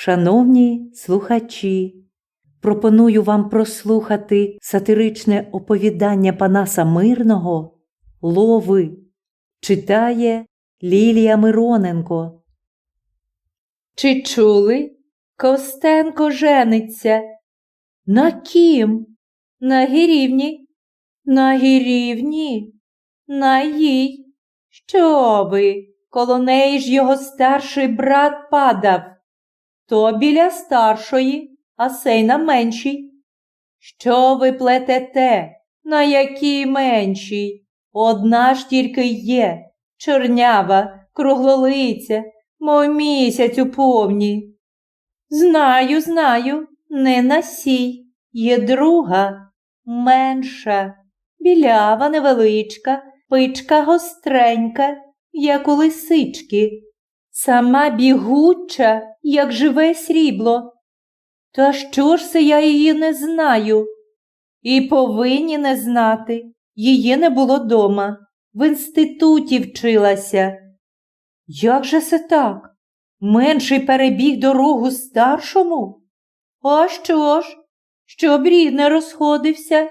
Шановні слухачі, пропоную вам прослухати сатиричне оповідання Панаса Мирного Лови. Читає Лілія Мироненко. Чи чули? Костенко жениться. На кім? На гірівні. На гірівні? На їй. Що ви? Коло неї ж його старший брат падав. То біля старшої, а сей на меншій. Що ви плетете? На якій меншій? Одна ж тільки є, чорнява, круглолиця, мов місяць у повні. Знаю, знаю, не на сій. Є друга, менша, білява невеличка, пичка гостренька, як у лисички, сама бігуча, як живе срібло. Та що ж це я її не знаю? І повинні не знати. Її не було дома. В інституті вчилася. Як же це так? Менший перебіг дорогу старшому? А що ж? Щоб рід не розходився?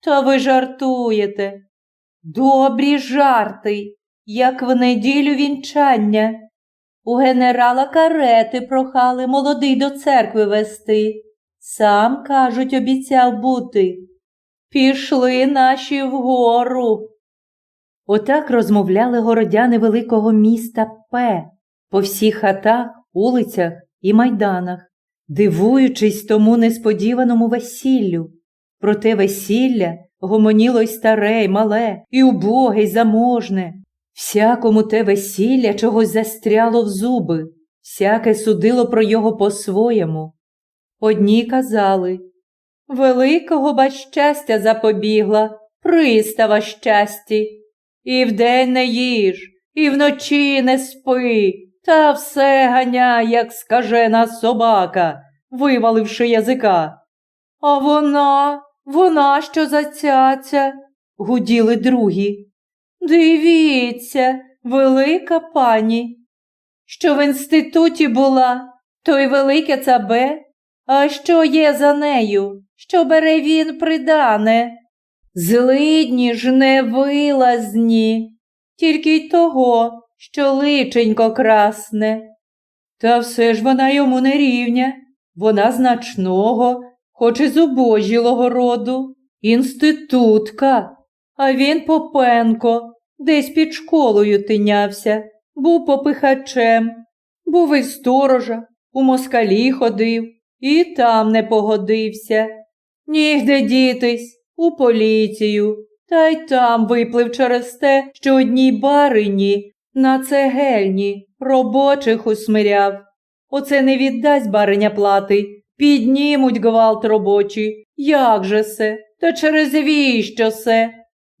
Та ви жартуєте. Добрі жарти, як в неділю вінчання. У генерала карети прохали молодий до церкви вести. Сам, кажуть, обіцяв бути. Пішли наші вгору. Отак розмовляли городяни великого міста П по всіх хатах, улицях і майданах, дивуючись тому несподіваному весіллю. Проте весілля гомоніло й старе, й мале, і убоге, й заможне. Всякому те весілля чогось застряло в зуби, всяке судило про його по-своєму. Одні казали Великого ба щастя запобігла, пристава щасті. І вдень не їж, і вночі не спи, та все ганяй, як скажена собака, виваливши язика. А вона, вона що за цяця? гуділи другі. Дивіться, велика пані, що в інституті була, то й велике цабе, а що є за нею, що бере він придане? Злидні ж не вилазні, тільки й того, що личенько красне. Та все ж вона йому не рівня, вона значного, хоч і зубожілого роду, інститутка, а він попенко, десь під школою тинявся, був попихачем, був і сторожа, у москалі ходив, і там не погодився. Нігде дітись, у поліцію, та й там виплив через те, що одній барині на цегельні робочих усмиряв. Оце не віддасть бариня плати, піднімуть гвалт робочі. Як же се? Та через віщо се?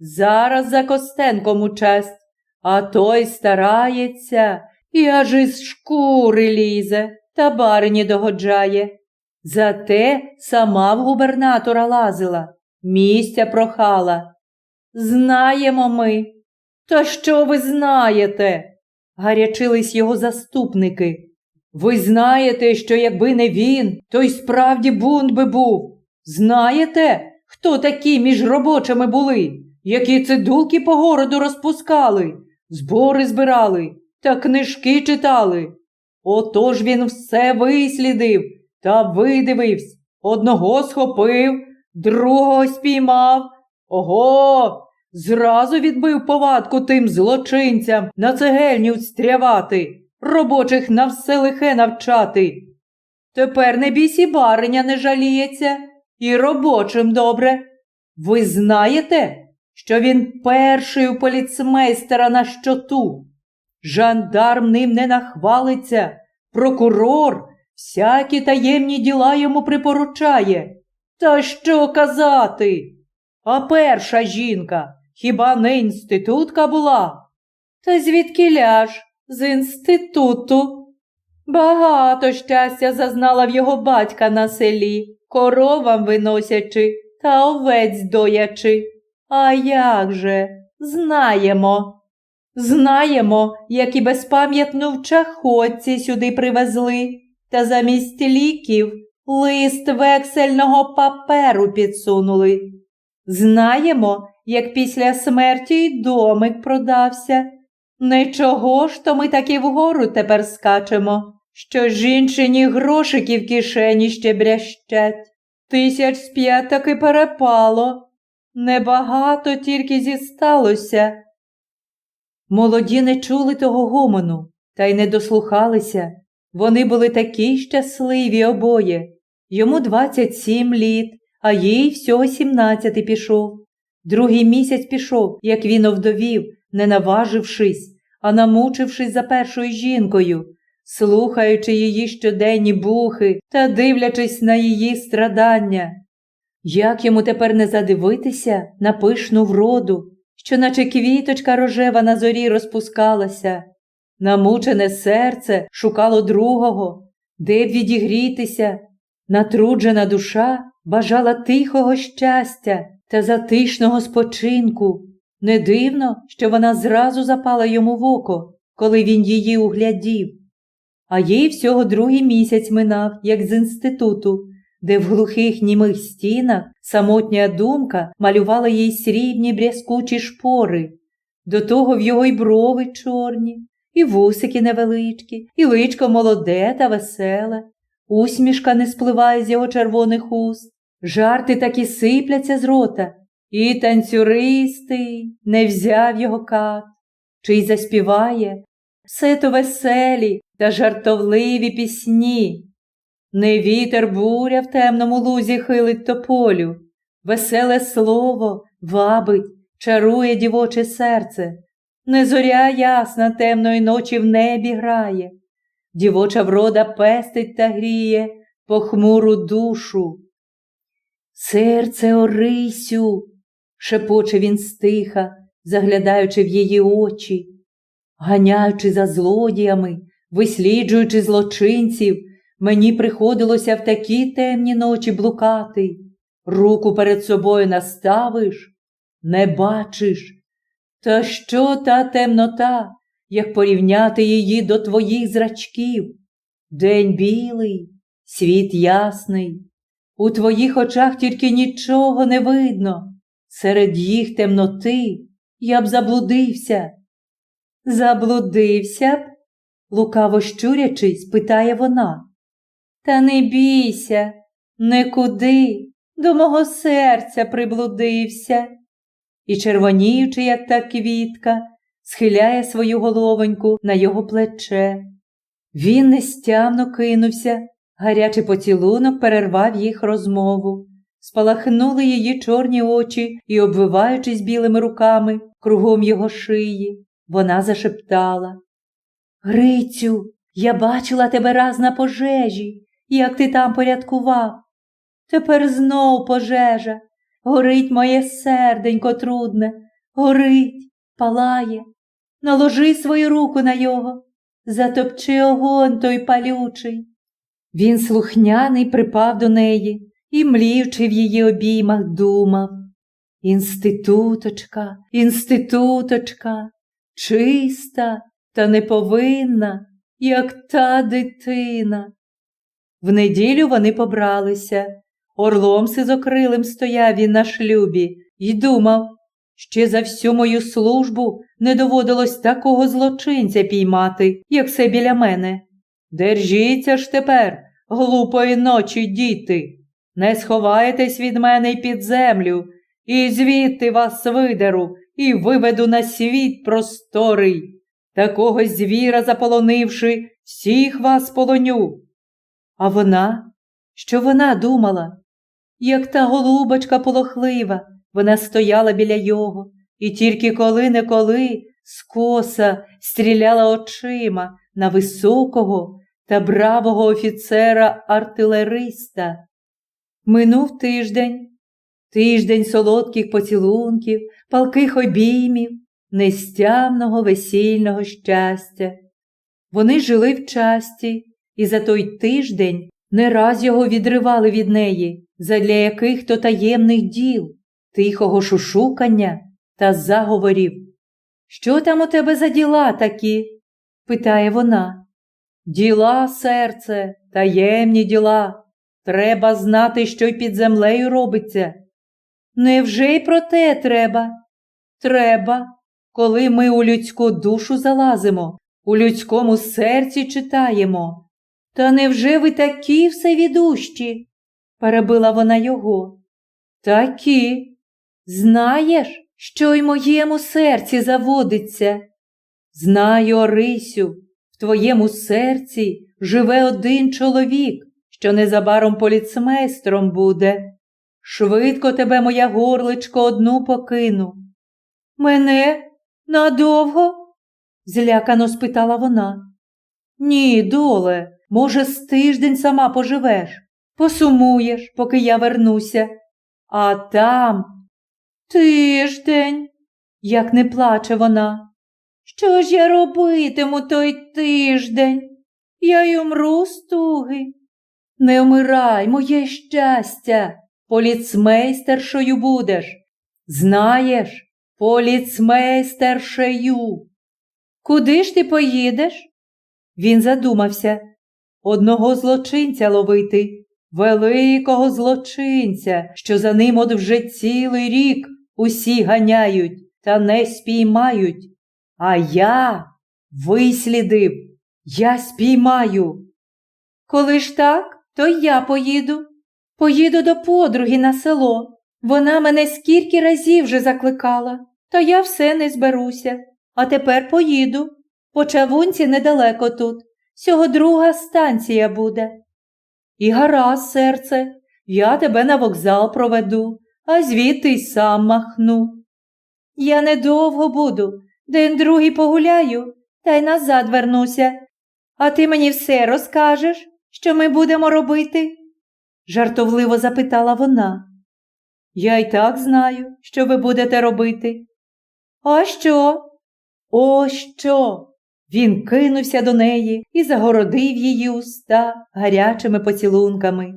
Зараз за Костенком участь, а той старається і аж із шкури лізе та барині догоджає. Зате сама в губернатора лазила, місця прохала. Знаємо ми. Та що ви знаєте? гарячились його заступники. Ви знаєте, що якби не він, то й справді бунт би був. Знаєте, хто такі між робочими були, які цидулки по городу розпускали, збори збирали та книжки читали? Отож він все вислідив та видивився, одного схопив, другого спіймав. Ого, зразу відбив повадку тим злочинцям на цегельню встрявати, робочих на все лихе навчати. Тепер не бісі бариня не жаліється, і робочим добре. Ви знаєте, що він перший у поліцмейстера на щоту? Жандарм ним не нахвалиться, прокурор всякі таємні діла йому припоручає. Та що казати? А перша жінка хіба не інститутка була? Та звідки ляж з інституту? Багато щастя зазнала в його батька на селі, коровам виносячи та овець доячи. А як же? Знаємо. Знаємо, як і безпам'ятну в чахотці сюди привезли. та замість ліків лист вексельного паперу підсунули. Знаємо, як після смерті й домик продався. Нічого ж то ми таки вгору тепер скачемо, що жінчині грошики в кишені ще брящать. Тисяч з п'ять таки перепало. Небагато тільки зісталося. Молоді не чули того гомону та й не дослухалися. Вони були такі щасливі обоє. Йому 27 літ, а їй всього 17 пішов. Другий місяць пішов, як він овдовів, не наважившись, а намучившись за першою жінкою, слухаючи її щоденні бухи та дивлячись на її страдання. Як йому тепер не задивитися на пишну вроду, що наче квіточка рожева на зорі розпускалася? Намучене серце шукало другого, де б відігрітися. Натруджена душа бажала тихого щастя та затишного спочинку. Не дивно, що вона зразу запала йому в око, коли він її углядів. А їй всього другий місяць минав, як з інституту, де в глухих німих стінах самотня думка малювала їй срібні брязкучі шпори. До того в його й брови чорні, і вусики невеличкі, і личко молоде та веселе, усмішка не спливає з його червоних уст, жарти такі сипляться з рота, і танцюристий не взяв його кат, чи й заспіває? Все то веселі та жартовливі пісні. Не вітер буря в темному лузі хилить тополю, веселе слово вабить, чарує дівоче серце, не зоря ясна темної ночі в небі грає, дівоча врода пестить та гріє похмуру душу. Серце Орисю, шепоче він стиха, заглядаючи в її очі, ганяючи за злодіями, висліджуючи злочинців, мені приходилося в такі темні ночі блукати. Руку перед собою наставиш, не бачиш. Та що та темнота, як порівняти її до твоїх зрачків? День білий, світ ясний, у твоїх очах тільки нічого не видно. Серед їх темноти я б заблудився. Заблудився б? лукаво щурячись, питає вона. Та не бійся, никуди, до мого серця приблудився. І, червоніючи, як та квітка, схиляє свою головоньку на його плече. Він нестямно кинувся, гарячий поцілунок перервав їх розмову. Спалахнули її чорні очі і, обвиваючись білими руками кругом його шиї, вона зашептала. Грицю, я бачила тебе раз на пожежі, як ти там порядкував. Тепер знов пожежа. Горить моє серденько трудне, горить, палає. Наложи свою руку на його, затопчи огонь той палючий. Він слухняний припав до неї і, млівчи в її обіймах, думав. Інституточка, інституточка, чиста та неповинна, як та дитина. В неділю вони побралися. Орлом сизокрилим стояв він на шлюбі і думав, ще за всю мою службу не доводилось такого злочинця піймати, як все біля мене. Держіться ж тепер, глупої ночі, діти, не сховаєтесь від мене й під землю, і звідти вас видеру і виведу на світ просторий. Такого звіра заполонивши, всіх вас полоню. А вона, що вона думала? Як та голубочка полохлива, вона стояла біля його, і тільки коли-неколи скоса стріляла очима на високого та бравого офіцера-артилериста. Минув тиждень, тиждень солодких поцілунків, палких обіймів, нестямного весільного щастя. Вони жили в часті, і за той тиждень не раз його відривали від неї, задля яких то таємних діл, тихого шушукання та заговорів. Що там у тебе за діла такі? питає вона. Діла, серце, таємні діла. Треба знати, що й під землею робиться. Невже й про те треба? Треба, коли ми у людську душу залазимо, у людському серці читаємо. Та невже ви такі всевідущі? перебила вона його. Такі. Знаєш, що й моєму серці заводиться? Знаю, Орисю, в твоєму серці живе один чоловік, що незабаром поліцмейстром буде. Швидко тебе, моя горличко, одну покину. Мене надовго? злякано спитала вона. Ні, доле, може, з тиждень сама поживеш, посумуєш, поки я вернуся. А там тиждень, як не плаче вона. Що ж я робитиму той тиждень? Я й умру з туги. Не вмирай, моє щастя, поліцмейстершою будеш. Знаєш, поліцмейстершею. Куди ж ти поїдеш? Він задумався. Одного злочинця ловити, великого злочинця, що за ним от вже цілий рік усі ганяють та не спіймають. А я вислідив, я спіймаю. Коли ж так, то я поїду. Поїду до подруги на село. Вона мене скільки разів вже закликала, та я все не зберуся. А тепер поїду. По чавунці недалеко тут. Всього друга станція буде. І гаразд, серце, я тебе на вокзал проведу, а звідти й сам махну. Я недовго буду, день другий погуляю, та й назад вернуся. А ти мені все розкажеш, що ми будемо робити? жартовливо запитала вона. Я й так знаю, що ви будете робити. А що? О, що? Він кинувся до неї і загородив її уста гарячими поцілунками.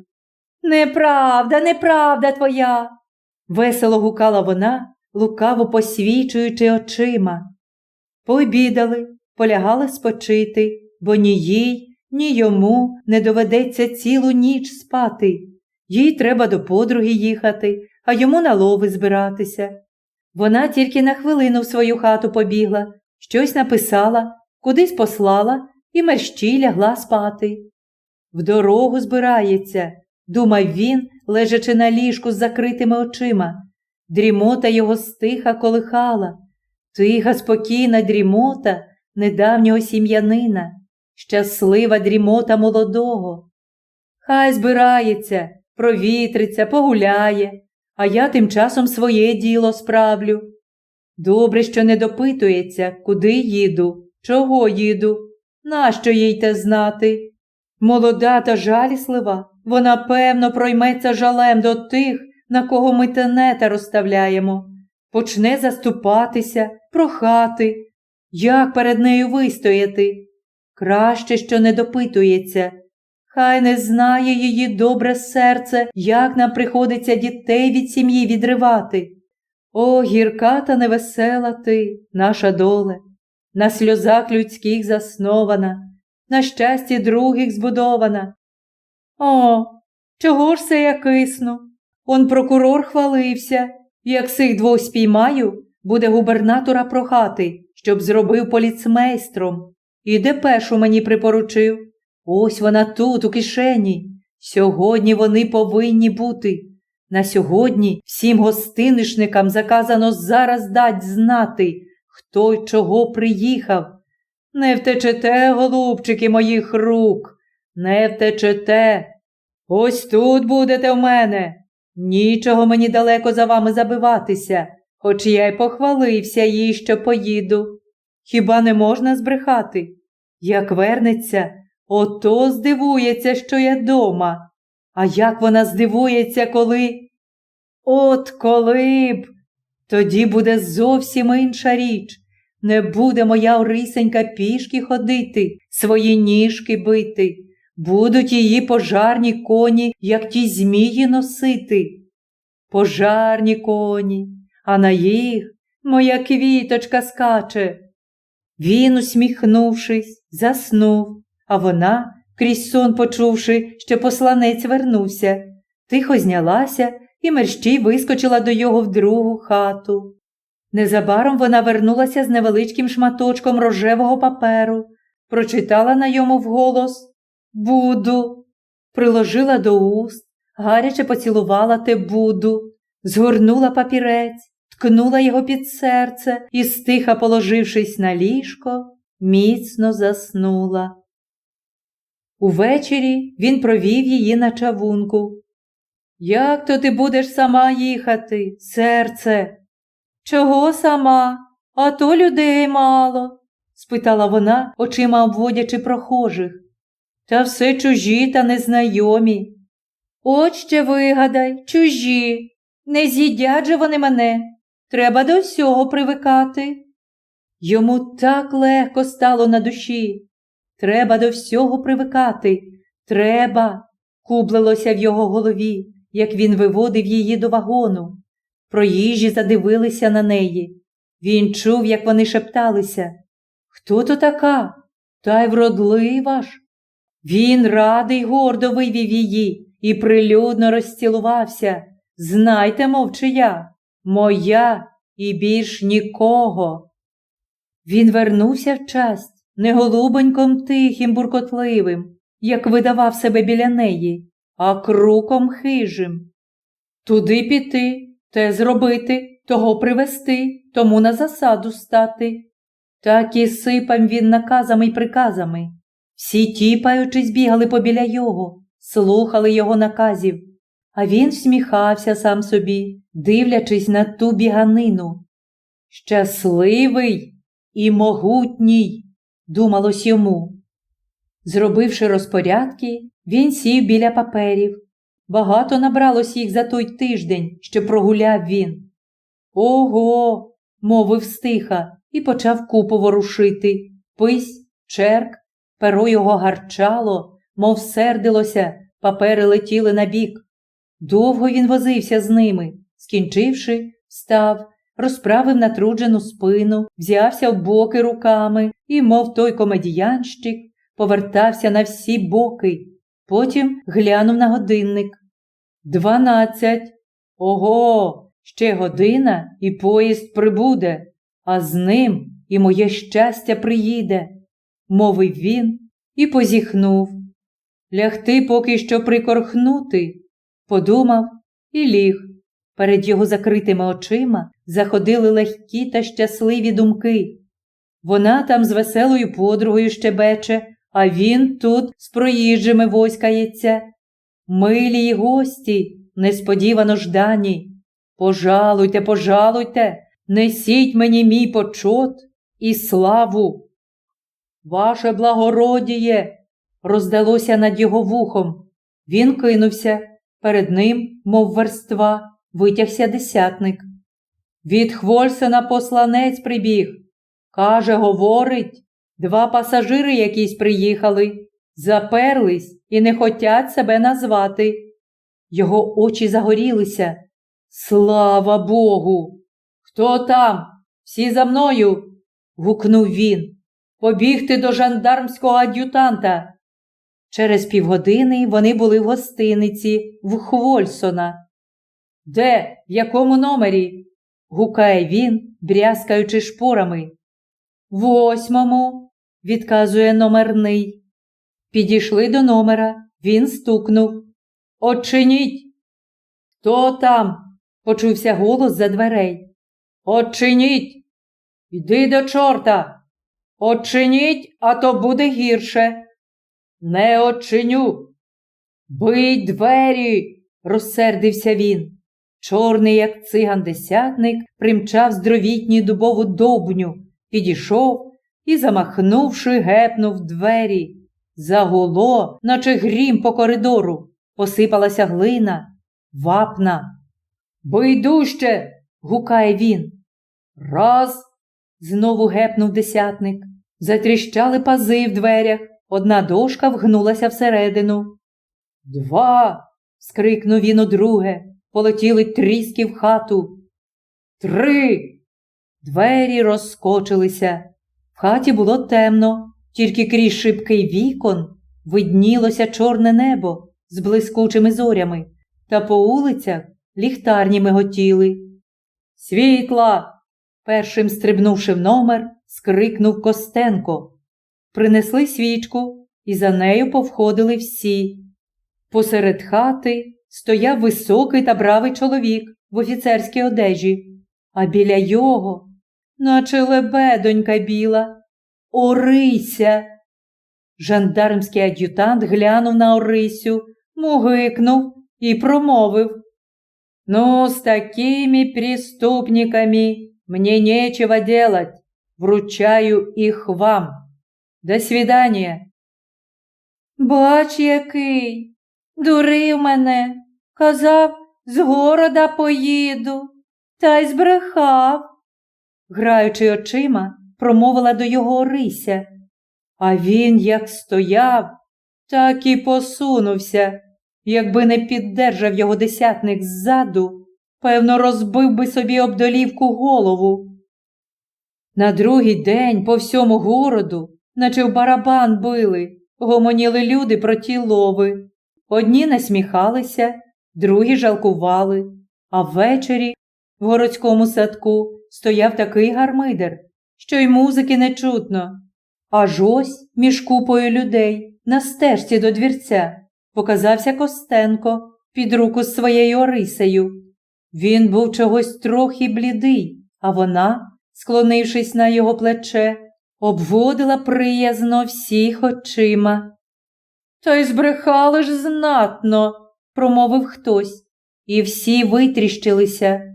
Неправда, неправда твоя. весело гукала вона, лукаво посвічуючи очима. Пообідали, полягали спочити, бо ні їй, ні йому не доведеться цілу ніч спати. Їй треба до подруги їхати, а йому на лови збиратися. Вона тільки на хвилину в свою хату побігла, щось написала, кудись послала і мерщій лягла спати. В дорогу збирається, думав він, лежачи на ліжку з закритими очима. Дрімота його стиха колихала, тиха, спокійна дрімота недавнього сім'янина, щаслива дрімота молодого. Хай збирається, провітриться, погуляє, а я тим часом своє діло справлю. Добре, що не допитується, куди їду, чого їду, нащо їй те знати. Молода та жаліслива, вона певно пройметься жалем до тих, на кого ми тенета розставляємо, почне заступатися, прохати, як перед нею вистояти. Краще, що не допитується. Хай не знає її добре серце, як нам приходиться дітей від сім'ї відривати. О, гірка та невесела ти, наша доле, на сльозах людських заснована, на щасті других збудована. О, чого ж це я кисну? Он прокурор хвалився, як сих двох спіймаю, буде губернатора прохати, щоб зробив поліцмейстром. І депешу мені припоручив. Ось вона тут, у кишені. Сьогодні вони повинні бути. На сьогодні всім гостинишникам заказано зараз дать знати, хто й чого приїхав. Не втечете, голубчики моїх рук, не втечете. Ось тут будете в мене. Нічого мені далеко за вами забиватися, хоч я й похвалився їй, що поїду. Хіба не можна збрехати? Як вернеться, ото здивується, що я дома. А як вона здивується, коли. От коли б. Тоді буде зовсім інша річ. Не буде моя Орисенька пішки ходити, свої ніжки бити. Будуть її пожарні коні, як ті змії носити. Пожарні коні, а на їх моя квіточка скаче. Він, усміхнувшись, заснув, а вона крізь сон почувши, що посланець вернувся, тихо знялася і мерщій вискочила до його в другу хату. Незабаром вона вернулася з невеличким шматочком рожевого паперу, прочитала на йому вголос Буду, приложила до уст, гаряче поцілувала те буду, згорнула папірець, ткнула його під серце і, стиха положившись на ліжко, міцно заснула. Увечері він провів її на чавунку. Як то ти будеш сама їхати, серце? Чого сама? А то людей мало, спитала вона, очима обводячи прохожих. Та все чужі та незнайомі. От ще вигадай, чужі. Не з'їдять же вони мене. Треба до всього привикати. Йому так легко стало на душі. Треба до всього привикати. Треба, кублилося в його голові, як він виводив її до вагону. Проїжджі задивилися на неї. Він чув, як вони шепталися. Хто то така? Та й вродлива ж. Він радий гордо вивів її і прилюдно розцілувався. Знайте, мовчия, моя і більш нікого. Він вернувся в часть не голубоньком тихим, буркотливим, як видавав себе біля неї, а круком хижим. Туди піти, те зробити, того привести, тому на засаду стати. Так і сипам він наказами й приказами. Всі тіпаючись бігали побіля його, слухали його наказів, а він всміхався сам собі, дивлячись на ту біганину. Щасливий і могутній, думалось йому. Зробивши розпорядки, він сів біля паперів. Багато набралось їх за той тиждень, що прогуляв він. Ого, мовив стиха і почав купу ворушити. Пись, черк, перо його гарчало, мов сердилося, папери летіли на бік. Довго він возився з ними, скінчивши, встав, розправив натруджену спину, взявся в боки руками і, мов той комедіянщик, повертався на всі боки. Потім глянув на годинник. Дванадцять. Ого, ще година і поїзд прибуде, а з ним і моє щастя приїде, мовив він і позіхнув. Лягти поки що прикорхнути, подумав і ліг. Перед його закритими очима заходили легкі та щасливі думки. Вона там з веселою подругою щебече, а він тут з проїжджими воськається. Милі й гості, несподівано ждані. Пожалуйте, пожалуйте, несіть мені мій почот і славу. Ваше благородіє, роздалося над його вухом. Він кинувся. Перед ним, мов верства, витягся десятник. Від Хвольсена посланець прибіг. Каже, говорить, два пасажири якісь приїхали, заперлись і не хотять себе назвати. Його очі загорілися. Слава Богу! Хто там? Всі за мною. гукнув він. Побігти до жандармського ад'ютанта. Через півгодини вони були в гостиниці в Хвольсона. Де? В якому номері? гукає він, брязкаючи шпорами. Восьмому, відказує номерний. Підійшли до номера, він стукнув. Очиніть. Хто там? почувся голос за дверей. Очиніть. Йди до чорта. Очиніть, а то буде гірше. Не очиню. Бий двері, розсердився він. Чорний, як циган десятник, примчав здровітній дубову довбню, підійшов і, замахнувши, гепнув двері. Загуло, наче грім по коридору, посипалася глина, вапна. Бий дужче. гукає він. Раз. знову гепнув десятник. Затріщали пази в дверях. Одна дошка вгнулася всередину. Два. скрикнув він удруге. Полетіли тріски в хату. Три. Двері розскочилися. В хаті було темно, тільки крізь шибки вікон виднілося чорне небо з блискучими зорями, та по вулицях ліхтарні миготіли. Світла. першим стрибнувши в номер, скрикнув Костенко. Принесли свічку, і за нею повходили всі. Посеред хати стояв високий та бравий чоловік в офіцерській одежі, а біля його, наче лебедонька біла, Орися. Жандармський ад'ютант глянув на Орисю, мугикнув і промовив. Ну, с такими преступниками мне нечего делать. Вручаю их вам. До свидания. Бач, який, дурив мене, казав, з города поїду, та й збрехав. Граючи очима, промовила до його Орися. А він як стояв, так і посунувся. Якби не піддержав його десятник ззаду, певно, розбив би собі об долівку голову. На другий день по всьому городу, наче в барабан били, гомоніли люди про ті лови. Одні насміхалися, другі жалкували, а ввечері в городському садку стояв такий гармидер, що й музики не чутно. Аж ось між купою людей на стежці до двірця показався Костенко під руку з своєю Орисею. Він був чогось трохи блідий, а вона, склонившись на його плече, обводила приязно всіх очима. Та й збрехали ж знатно, промовив хтось, і всі витріщилися.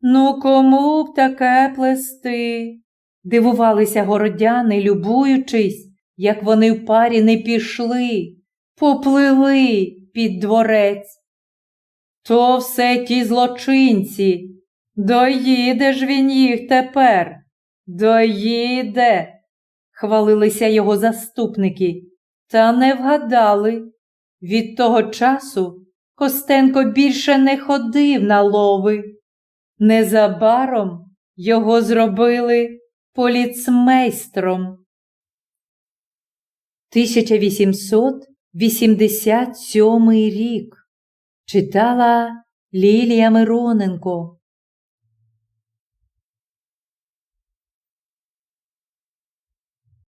Ну, кому б таке плести? Дивувалися городяни, любуючись, як вони в парі не пішли, поплили під дворець. То все ті злочинці. Доїде ж він їх тепер. Доїде, хвалилися його заступники, та не вгадали. Від того часу Костенко більше не ходив на лови. Незабаром його зробили поліцмейстром. 1887 рік читала Лілія Мироненко